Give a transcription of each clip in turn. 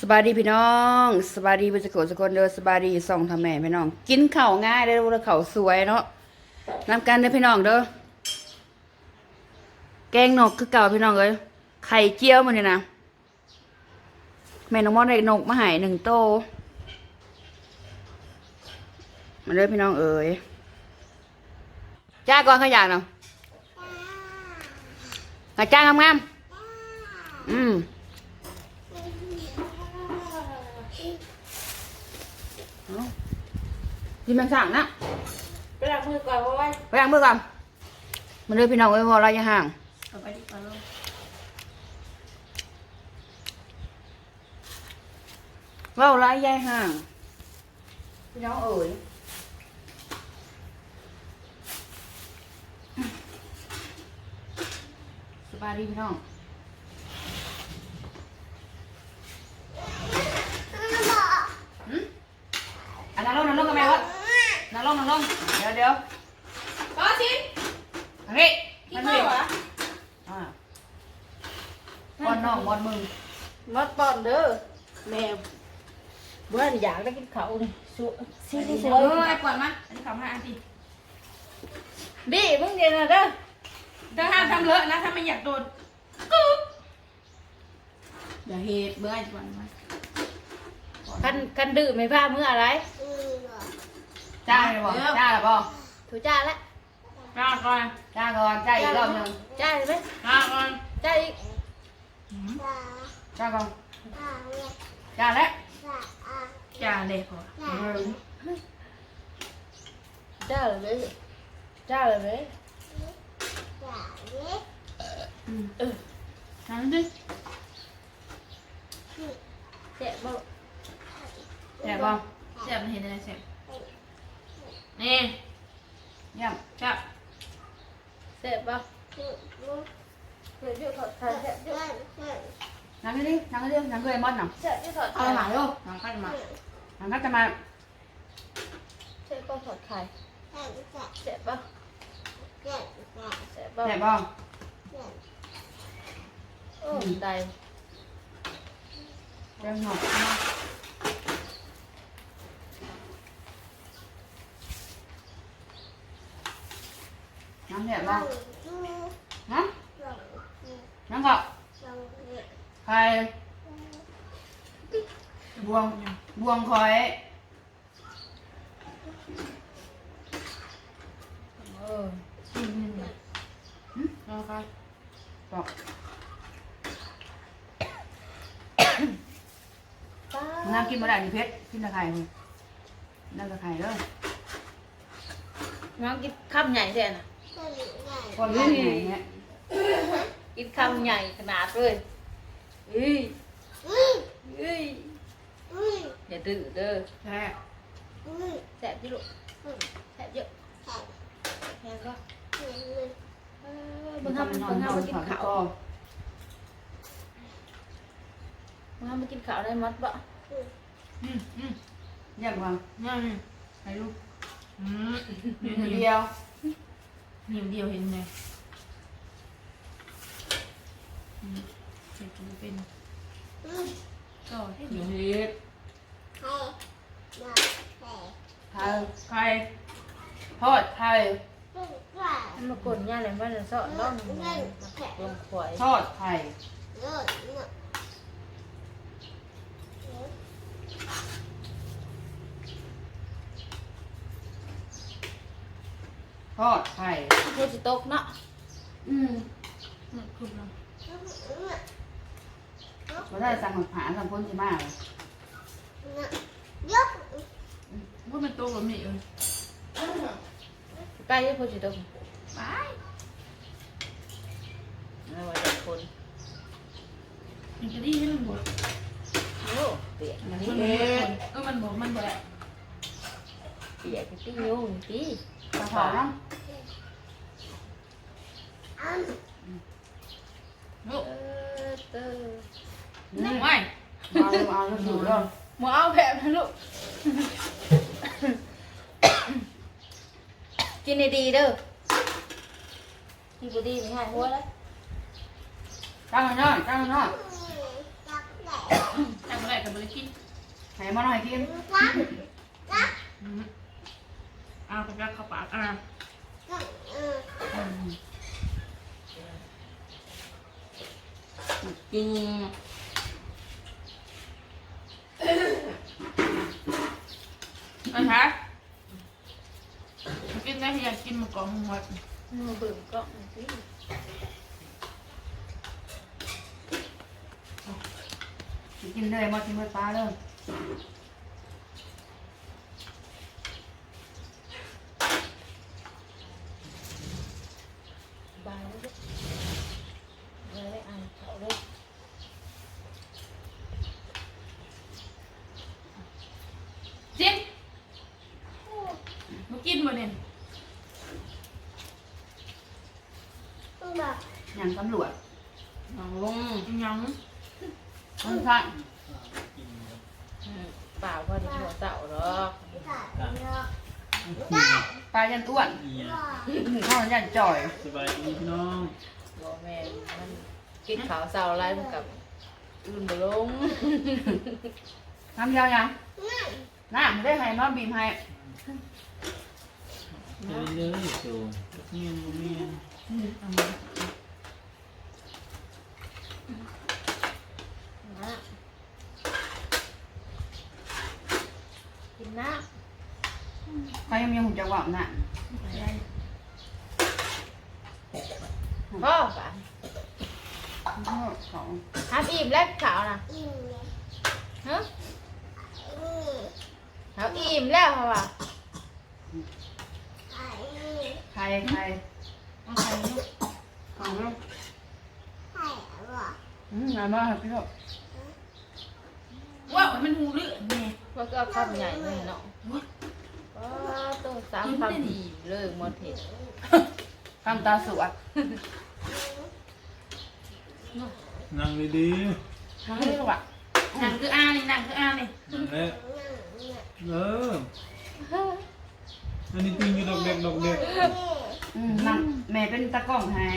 สบายดีพี่น้องสบายดีเป็นสกุลสกุลเด้อสบายดีส่องทำแม่พี่น้อง กินข้าวง่ายเด้อแล้วข้าวสวยเนาะนำกันเด้อพี่น้องเด้อแกงนกคือเก่าพี่น้องเอ้ยไข่เจียวมันนี่นะแม่น้องมอดได้นกมาใหายหนึ่งโตมาเด้อพี่น้องเอ๋ยจ้าก่อนขยะเนาะกระจ้างงามๆอืม กินแมงสั่งนะไปล้างมือก่อนเพราะว่าไปล้างมือก่อนมาเลยพี่น้องเอ้ยวอระยะห่างเอาไปดีกว่าลูกเว่าระยะห่าง พี่น้องเอ๋ยสบายดีพี่น้องหืมอันนั้นลงนั่งลงกับแม่วะนั่ง ลงนั่งลงเดี๋ยวเดี๋ยวป้าชินอันนี้กิมันนข้านี่วเหรออ่าบอลน้องบอลมึงมัดปอนเด้อแม่เบื่ออยากได้กินข้าวนี่สวยซีนี่สเอวยอไอ้ก่อนมาอันนี้ขำมาอันทีดิมึงเดี๋ยวนะเด้อเธอห้ามทำเลอะนะถ้าไม่อยากโดนกึ๊บอย่าเฮ็ดเบื่อไอ้ก่อนมาคันคันดื้อไม่พามืออะไร จ้าเลยบอกจ้าเลยบอกถูจ้าละจ้าก่อนจ้าก่อนจ้าอีกรอบหนึ่งจ้าเลยไหมจ้าก่อนจ้าอีกจ้าก่อนจ้าแล้วจ้าเลยพอจ้าเลยไหมจ้าเลยไหมนั่นดิเจ็บบ่แย่บอกเสียบมันเห็นอะไรเสียบ นี่เยี่ยมจับเจ็บบ่เจ็บอยู่ถอดขาเจ็บอยู่นั่งดินั่งดินั่งด้วยมอนหน่อยเจ็บอยู่ถอดเอาขาหมาลูกหลังข้างมานั่งก็จะมาเจ็บก็ถอดขาเจ็บบ่เจ็บบ่แย่บอกโอ้ได้เจ้าหนอก แย่บอกฮะน้ำก็ใครบวงบวงคอยเอออืมอืมเอาค่ะบอกป้าน้ำกินมาได้ดิเพชรกินตะไคร้มึงนั่นตะไคร้เด้อน้องกินคำใหญ่แท้น่ะ คนนี้เนี่ยกินคำใหญ่ขนาดเลยเอ้ยเอ้ยอย่าดื้อเด้อแช่แสบจิลูกแสบเยอะแม่ก็เออมึงทำมึงนอนนทำอนมากินเขาข้าวก็มึงทำมากินข้าวได้มัดบ่อืมอืมเยี่ยมกว่านั่นให้ลูกอืมเดียว นิ้วเดียวเห็นไงอืมเสร็จจะเป็นก็ให้หนิ้นีวไทยใครทอดไทยมันมากดย่าเลยว่าจะสอนน้องมาลงข่อยทอดไทย ทอดไทยพูดสิตกเนาะอืมคือเราเราได้สั่งของผาสั่งพ้นที่มาเลยว่ามันโตกว่านี้เลยใกล้จะพูดสิตกไปไม่ว่าจะคนมันจะดีให้มันบดโอ้เปียกอันนี่นี้มันเออมันบดมันบดเปียกที่ยุ่งที่ กระเพาะเนาะลูกเออเตอนั่งไว้เอาเอาลูกดูเรื่องหมูเอาแผลนะลูก กินดีๆเด้อกินดีไม่ให้หัวแล้วตั้งมันหน่อยตั้งมันหน่อยจับอะไรกับบริกินให้มาหน่อยกินอืม เอาไปยัดเข้าปากอะกินอันฮะกินได้อยากกินมากองหมดมือเบิ่งก็มันสิกินเลยมากินเมื่อปลาเลย บายแล้วเด้อเลยอ่านเขาเลย จิ้มมากินมาเนี่ย อย่างตำรวจ เอาลงยัง คนข้างอืมเปล่าพอดีหัวเต่าหรอกปลายันอ้วนเอียข้าวยันจ่อยสบายดีพี่น้องบ่แม่นมันกินขาวเศร้าไรมันกับอื่นบ่ลงน้ำยาวยังน้ำได้ให้มาบีมให้เดินเลยโจเมียนบ่เมียน นะกินน้ ใคร ยังมีหุ่นจักรวาลน่ะำพ่อป่ะเขาทำอิ่มแล้วขาวนะฮะเขาอิ่มแล้วเขาว่าใครใครเอาใส่ลูกของลูกอืมมาครับพี่ลูกว้าวมันหูเลือดแม่ว่าก็เอาคำใหญ่เลยเนาะว้า ต้องสามคำดีเลยหมดเห็ดคำตาสวดนั่งดีทั้งนี้ลูกอะหนังคืออานี่หนังคืออานี่ๆนั่นแหละเอออันนี้ติงอยู่ดอกเด็กดอกเด็กอืมนั่งแม่เป็นตะกล้องให้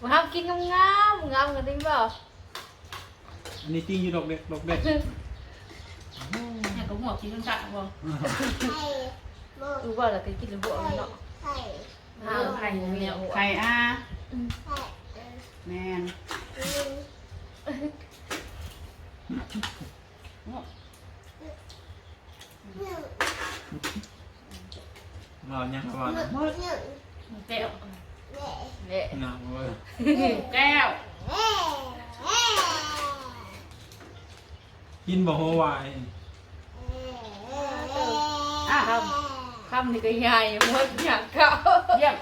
มาทำกินงามงามงามกันจริงเปล่าอันนี้ติงอยู่ดอกเด็กดอกเด็กเนี่ยกับ หัวกินกันจัดบ่รู้ว่าเราเคยกินหรือบ่เนาะเออไข่เนี่ยใครอะแมนเราเนี่ยว่าแก้วเนี่ยหนักเว้ยแก้วกินบ่หัววาย อะ คำคำนี่ก็ใหญ่หมดอยากเขาเยี่ยม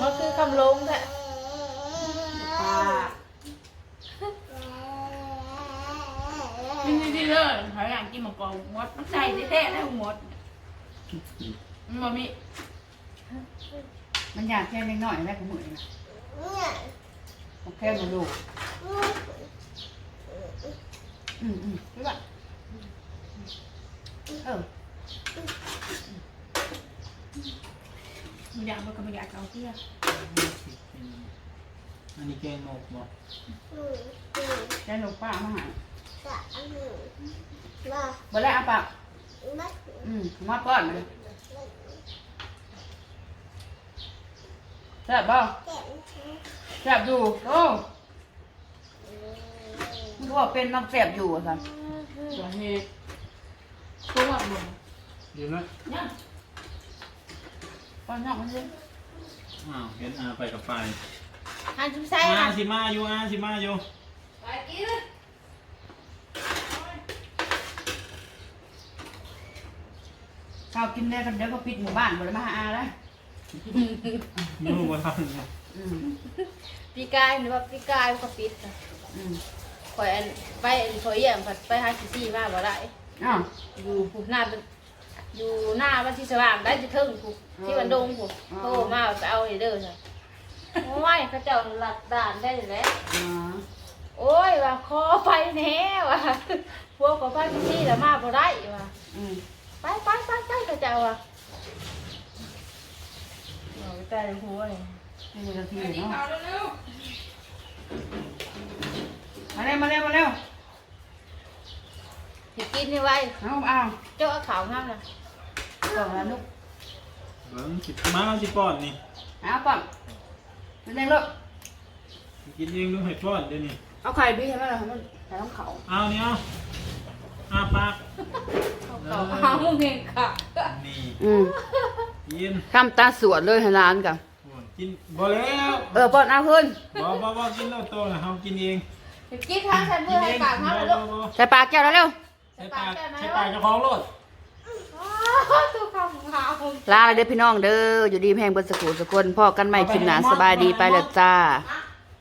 มันคือคำลงแหละอ่ากินดีๆเลยหอยอยากกินมะกอกหมดมันใส่แท้ๆได้หมดมันบ่มีมันอยากแค่เล็กน้อยแรกของมือนะโอเคมาดูอืมอืมรู้ป่ะ เออมันอยากมันก็ไม่อยากเอาเที่ยอันนี้แกงนกบ่แค่ลูกป้ามาหาบ่ได้เอาปากอืมมาป้อนเลยแซ่บบ่แซ่บอยู่โอ้มันก็บอกเป็นน้ำแซ่บอยู่อะสัน ตัวเฮ็ดตัวบ่เดี๋ยวนะเนี่ยป้อนนอกมันเลยอ้าวเห็นอาไปกับไปหันจุ๊บใส่อาค่ะสิมาอยู่อาสิมาอยู่ไปกินข้าวกินได้กันเดี๋ยวก็ปิดหมู่บ้านบ่ได้มาหาอาแล้วอยู่บ่ทันอืมปีกายหรือว่าปีกายก็ปิดค่ะอืมข่อยอันไปอันข่อยเยี่ยมผัดไปหาสิซี่มาบ่ได้ อ้าวอยู่ผูหน้าเป็นอยู่หน้าบ้านที่สว่างได้จะเทิงผูที่วันดงผูโทรมาว่าไปเอาไอ้เด้อจ้ะโอ้ยเขาเจ้าหลักด่านได้อยู่แล้วอ๋อโอ้ยว่าขอไปแน่ว่ะพวกขอไปพี่ซี่แล้วมาบ่ได้ว่ะอืมไปไปไปไปเขาเจ้าว่ะเอาไปใต้หัวเลยนี่มือนาทีกินเนาะข้าวเร็วมาเร็วมาเร็วมาเร็ว สิกินนี่ไว้เอาเอาเจ้าเอาขาวงามน่ะกล่องละนุกเบิ้งสิมาเอาสิป้อนนี่เอาก่อนมันเร่งลูกกินเองดูให้ป้อนเดี๋ยวนี้เอาไข่บีให้มันให้มันใส่น้ำเขาเอานี่เอาอาปากเอาขาวเอาเองค่ะนี่อืมกินข้ามตาสวดเลยให้ร้านกันโอ้ยกินบ่แล้วเออป้อนเอาขึ้นบ่บ่บ่กินแล้วโตแล้วเฮากินเองสิกินทางใส่มืกิอนให้เองปากมาบ่เลยบ่ลูกบ่ใส่ปากแก้วแล้วเร็ว ใช้ปากใช้ปากเจ้าของรถอ้าวตัวขาวขาวลาเลยเด้อพี่น้องเด้ออยู่ดีแพงเบนสกูสกุลพ่อกันใหม่คลิปหนาสบายดีไปแล้วจ้า อะ